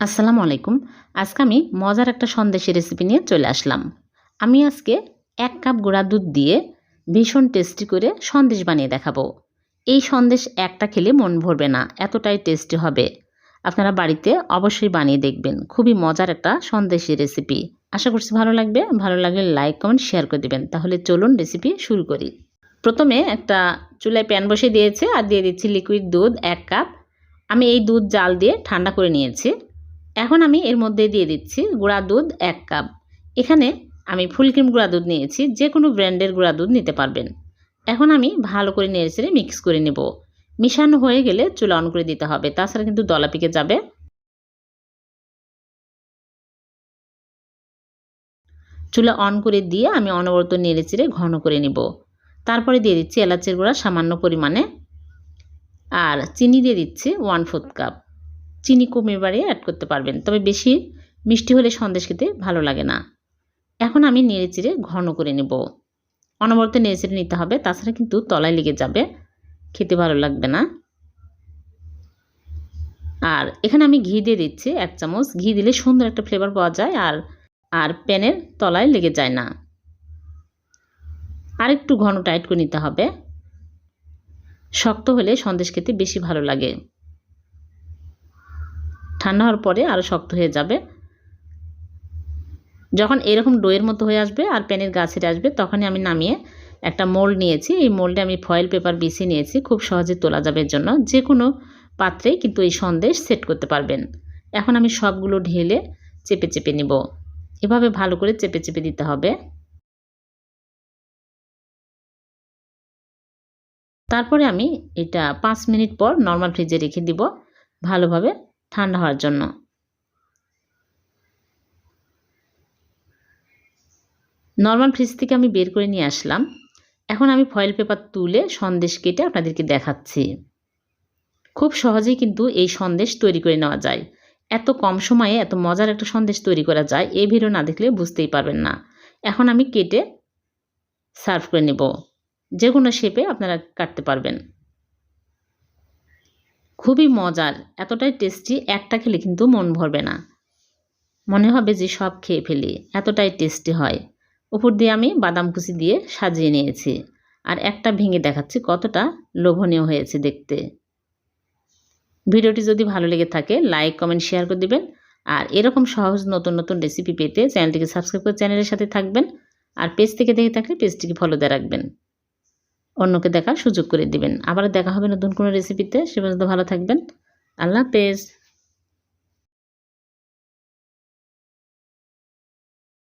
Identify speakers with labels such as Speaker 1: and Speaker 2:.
Speaker 1: আসসালামু আলাইকুম। আজকে আমি মজার একটা সন্দেশের রেসিপি নিয়ে চলে আসলাম। আমি আজকে এক কাপ গুঁড়া দুধ দিয়ে ভীষণ টেস্টি করে সন্দেশ বানিয়ে দেখাবো। এই সন্দেশ একটা খেলে মন ভরবে না, এতটাই টেস্টি হবে। আপনারা বাড়িতে অবশ্যই বানিয়ে দেখবেন, খুবই মজার একটা সন্দেশের রেসিপি আশা করছি ভালো লাগবে, ভালো লাগলে লাইক কমেন্ট শেয়ার করে দেবেন। তাহলে চলুন রেসিপি শুরু করি। প্রথমে একটা চুলায় প্যান বসে দিয়েছে আর দিয়ে দিচ্ছি লিকুইড দুধ এক কাপ। আমি এই দুধ জাল দিয়ে ঠান্ডা করে নিয়েছি। এখন আমি এর মধ্যে দিয়ে দিচ্ছি গুঁড়া দুধ এক কাপ। এখানে আমি ফুল ক্রিম গুঁড়া দুধ নিয়েছি, যে কোনো ব্র্যান্ডের গুঁড়া দুধ নিতে পারবেন। এখন আমি ভালো করে নেড়ে চেড়ে মিক্স করে নেব। মিশানো হয়ে গেলে চুলা অন করে দিতে হবে, তাছাড়া কিন্তু দলা পিকে যাবে। চুলা অন করে দিয়ে আমি অনবরত নেড়ে চেড়ে ঘন করে নেব। তারপরে দিয়ে দিচ্ছি এলাচের গুঁড়া সামান্য পরিমাণে। আর চিনি দিয়ে দিচ্ছি ওয়ান ফোর্থ কাপ। চিনি কমিয়ে বাড়িয়ে অ্যাড করতে পারবেন। তবে বেশি মিষ্টি হলে সন্দেশ খেতে ভালো লাগে না। এখন আমি নেড়ে চেড়ে ঘন করে নেব। অনবরত নেড়ে নিতে হবে, তাছাড়া কিন্তু তলায় লেগে যাবে। খেতে ভালো লাগবে না। আর এখানে আমি ঘি দিয়ে দিচ্ছি এক চামচ। ঘি দিলে সুন্দর একটা ফ্লেভার পাওয়া যায় আর আর প্যানের তলায় লেগে যায় না। আর একটু ঘন টাইট করে নিতে হবে। শক্ত হলে সন্দেশ খেতে বেশি ভালো লাগে। ঠান্ডা হওয়ার পরে আরও শক্ত হয়ে যাবে। যখন এরকম ডোয়ের মতো হয়ে আসবে আর প্যানের গা ছেড়ে আসবে, তখনই আমি নামিয়ে একটা মোল্ড নিয়েছি। এই মোল্ডে আমি ফয়েল পেপার বিছিয়ে নিয়েছি। খুব সহজে তোলা যাবে জন্য। যে কোনো পাত্রেই কিন্তু এই সন্দেশ সেট করতে পারবেন। এখন আমি সবগুলো ঢেলে চেপে চেপে নিব। এভাবে ভালো করে চেপে চেপে দিতে হবে। তারপরে আমি এটা পাঁচ মিনিট পর নর্মাল ফ্রিজে রেখে দিব ভালোভাবে। ঠান্ডা হওয়ার জন্য। নর্মাল ফ্রিজ থেকে আমি বের করে নিয়ে আসলাম। এখন আমি ফয়েল পেপার তুলে সন্দেশ কেটে আপনাদেরকে দেখাচ্ছি। খুব সহজেই কিন্তু এই সন্দেশ তৈরি করে নেওয়া যায়। এত কম সময়ে এত মজার একটা সন্দেশ তৈরি করা যায়, এই ভিডিও না দেখলে বুঝতেই পারবেন না। এখন আমি কেটে সার্ভ করে নেব। যে কোনো শেপে আপনারা কাটতে পারবেন। খুবই মজার, এতটাই টেস্টি একটা খেলে কিন্তু মন ভরবে না। মনে হবে যে সব খেয়ে ফেলি, এতটাই টেস্টি হয়। উপর দিয়ে আমি বাদাম কুচি দিয়ে সাজিয়ে নিয়েছি। আর একটা ভেঙে দেখাচ্ছি কতটা লোভনীয় হয়েছে দেখতে। ভিডিওটি যদি ভালো লেগে থাকে লাইক কমেন্ট শেয়ার করে দিবেন। আর এরকম সহজ নতুন নতুন রেসিপি পেতে চ্যানেলটিকে সাবস্ক্রাইব করে চ্যানেলের সাথে থাকবেন। আর পেজ থেকে দেখে থাকলে পেজটিকে ফলো দিয়ে রাখবেন। অন্যকে দেখার সুযোগ করে দিবেন। আবার দেখা হবে নতুন কোনো রেসিপিতে সে পর্যন্ত ভালো থাকবেন। আল্লাহ হাফেজ।